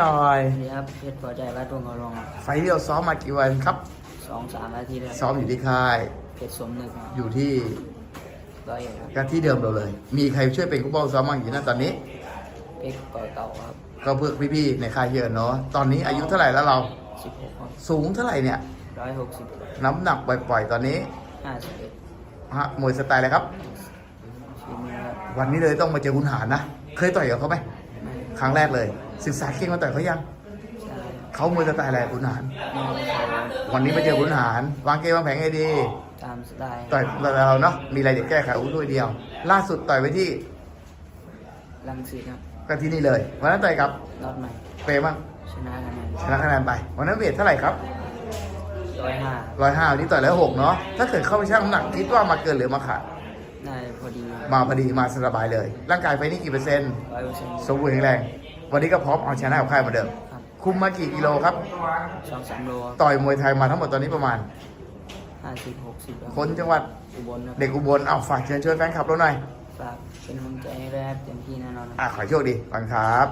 หน่อยสวัสดีครับเพชรพอใจวัดดวงเขารองไฟล์ที่เราซ้อมมากี่วันครับ สองสามนาทีแล้วซ้อมอยู่ที่ค่าย เพชรสมนึกครับอยู่ที่ร้อยเอ็ดครับกันที่เดิมเราเลย มีใครช่วยเป็นกู้บอลซ้อมบ้างอยู่นะตอนนี้ เพชรก่อเก่าครับก็เพื่อพี่ๆในค่ายเยอะเนาะ ตอนนี้อายุเท่าไหร่แล้วเรา สิบหกครับสูงเท่าไหร่เนี่ย ร้อยหกสิบน้ำหนักปล่อยๆตอนนี้ห้าสิบเอ็ดฮะมวยสไตล์อะไรครับ ฝีมือครับวันนี้เลยต้องมาเจอคุณหารนะ เคยต่อยกับเขาไหมไม่ครั้งแรกเลย ศึกษาเก่งมาต่อยเขายังใช่เขามวยสไตล์อะไรคุณหารไม่เขาวันนี้มาเจอคุณหาร วางเกมวางแผนให้ดีตามสไตล์ต่อยเราเนาะมีอะไรเด็กแก้ไขอาวุธด้วยเดียว ล่าสุดต่อยไปที่ลังสิตครับก็ที่นี่เลยวันนั้นต่อยกับรอดใหม่เปย์บ้างชนะคะแนนชนะคะแนนไปวันนั้นเวทเท่าไหร่ครับร้อยห้าร้อยห้าวันนี้ต่อยแล้วหกเนาะถ้าเกิดเข้าไปชั่งน้ำหนักคิดว่ามาเกินหรือมาขาดน่าจะพอดีมาพอดีมาสบายเลย ร่างกายไฟนี่กี่เปอร์เซ็นต์ร้อยเปอร์เซ็นต์สมบูรณ์แข็งแรง วันนี้ก็พร้อมเอาชนะกับค่ายเหมาเดิม ครับคุมมากี่กิโลครับ สองสามโลต่อยมวยไทยมาทั้งหมดตอนนี้ประมาณ ห้าสิบหกสิบคนจังหวัดอุบลครับเด็กอุบลเอาฝากเชิญชวนแฟนคลับเราหน่อยฝากเป็นกำลังใจให้ด้วยครับเต็มที่แน่นอนครับ อะขอให้โชคดีฟังครับ